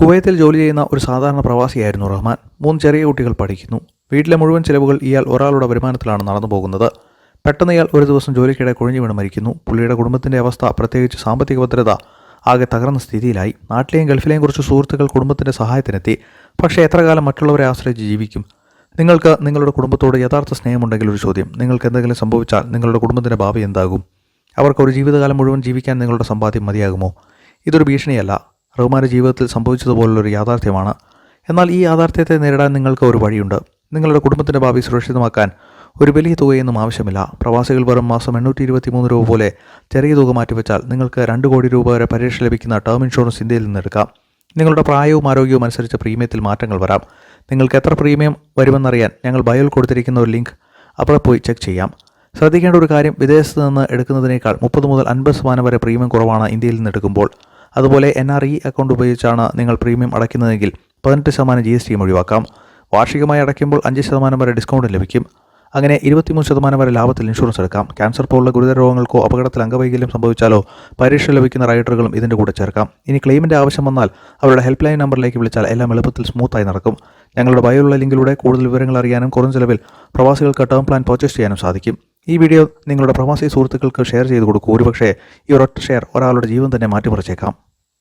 കുവൈത്തിൽ ജോലി ചെയ്യുന്ന ഒരു സാധാരണ പ്രവാസിയായിരുന്നു റഹ്മാൻ. മൂന്ന് ചെറിയ കുട്ടികൾ പഠിക്കുന്നു. വീട്ടിലെ മുഴുവൻ ചിലവുകൾ ഇയാൾ ഒരാളുടെ വരുമാനത്തിലാണ് നടന്നു പോകുന്നത്. പെട്ടെന്ന് ഇയാൾ ഒരു ദിവസം ജോലിക്കിടെ കുഴിഞ്ഞു വീണ് മരിക്കുന്നു. പുള്ളിയുടെ കുടുംബത്തിന്റെ അവസ്ഥ പ്രത്യേകിച്ച് സാമ്പത്തിക ഭദ്രത ആകെ തകർന്ന സ്ഥിതിയിലായി. നാട്ടിലെയും ഗൾഫിലെയും കുറച്ച് സുഹൃത്തുക്കൾ കുടുംബത്തിന്റെ സഹായത്തിനെത്തി. പക്ഷേ എത്ര കാലം മറ്റുള്ളവരെ ആശ്രയിച്ച് ജീവിക്കും? നിങ്ങൾക്ക് നിങ്ങളുടെ കുടുംബത്തോട് യഥാർത്ഥ സ്നേഹമുണ്ടെങ്കിൽ ഒരു ചോദ്യം. നിങ്ങൾക്ക് എന്തെങ്കിലും സംഭവിച്ചാൽ നിങ്ങളുടെ കുടുംബത്തിന്റെ ഭാവി എന്താകും? അവർക്ക് ഒരു ജീവിതകാലം മുഴുവൻ ജീവിക്കാൻ നിങ്ങളുടെ സമ്പാദ്യം മതിയാകുമോ? ഇതൊരു ഭീഷണിയല്ല. റഹ്മാന്റെ ജീവിതത്തിൽ സംഭവിച്ചതുപോലുള്ളൊരു യാഥാർത്ഥ്യമാണ്. എന്നാൽ ഈ യാഥാർത്ഥ്യത്തെ നേരിടാൻ നിങ്ങൾക്ക് ഒരു വഴിയുണ്ട്. നിങ്ങളുടെ കുടുംബത്തിന്റെ ഭാവി സുരക്ഷിതമാക്കാൻ ഒരു വലിയ തുകയൊന്നും ആവശ്യമില്ല. പ്രവാസികൾ വെറും മാസം എണ്ണൂറ്റി ഇരുപത്തി മൂന്ന് രൂപ പോലെ ചെറിയ തുക മാറ്റിവെച്ചാൽ നിങ്ങൾക്ക് രണ്ട് കോടി രൂപ വരെ പരിരക്ഷ ലഭിക്കുന്ന ടേം ഇൻഷുറൻസ് ഇന്ത്യയിൽ നിന്നെടുക്കാം നിങ്ങളുടെ പ്രായവും ആരോഗ്യവും അനുസരിച്ച് പ്രീമിയത്തിൽ മാറ്റങ്ങൾ വരാം. നിങ്ങൾക്ക് എത്ര പ്രീമിയം വരുമെന്നറിയാൻ ഞങ്ങൾ ബയോയിൽ കൊടുത്തിരിക്കുന്ന ഒരു ലിങ്ക് അവിടെ പോയി ചെക്ക് ചെയ്യാം. ശ്രദ്ധിക്കേണ്ട ഒരു കാര്യം വിദേശത്ത് നിന്ന് എടുക്കുന്നതിനേക്കാൾ മുപ്പത് മുതൽ അൻപത് ശതമാനം വരെ പ്രീമിയം കുറവാണ് ഇന്ത്യയിൽ നിന്ന് എടുക്കുമ്പോൾ. അതുപോലെ എൻ ആർ ഇ അക്കൗണ്ട് ഉപയോഗിച്ചാണ് നിങ്ങൾ പ്രീമിയം അടയ്ക്കുന്നതെങ്കിൽ പതിനെട്ട് ശതമാനം ജി എസ് ടിയും ഒഴിവാക്കാം. വാർഷികമായി അടയ്ക്കുമ്പോൾ അഞ്ച് ശതമാനം വരെ ഡിസ്കൗണ്ട് ലഭിക്കും. അങ്ങനെ ഇരുപത്തിമൂന്ന് ശതമാനം വരെ ലാഭത്തിൽ ഇൻഷുറൻസ് എടുക്കാം. ക്യാൻസർ പോലുള്ള ഗുരുതര രോഗങ്ങൾക്കോ അപകടത്തിൽ അംഗവൈകല്യം സംഭവിച്ചാലോ പരീക്ഷ ലഭിക്കുന്ന റൈഡറുകളും ഇതിന്റെ കൂടെ ചേർക്കാം. ഇനി ക്ലെയിമിന്റെ ആവശ്യം വന്നാൽ അവരുടെ ഹെൽപ്പ് ലൈൻ നമ്പറിലേക്ക് വിളിച്ചാൽ എല്ലാം എളുപ്പത്തിൽ സ്മൂത്തായി നടക്കും. ഞങ്ങളുടെ ബയോയുള്ള ലിങ്കിലൂടെ കൂടുതൽ വിവരങ്ങൾ അറിയാനും കുറഞ്ഞ ചിലവിൽ പ്രവാസികൾക്ക് ടേം പ്ലാൻ പർച്ചേസ് ചെയ്യാനും സാധിക്കും. ഈ വീഡിയോ നിങ്ങളുടെ പ്രവാസി സുഹൃത്തുക്കൾക്ക് ഷെയർ ചെയ്ത് കൊടുക്കൂ. ഒരുപക്ഷേ ഈ ഒരൊറ്റ ഷെയർ ഒരാളുടെ ജീവൻ തന്നെ മാറ്റിമറിച്ചേക്കാം.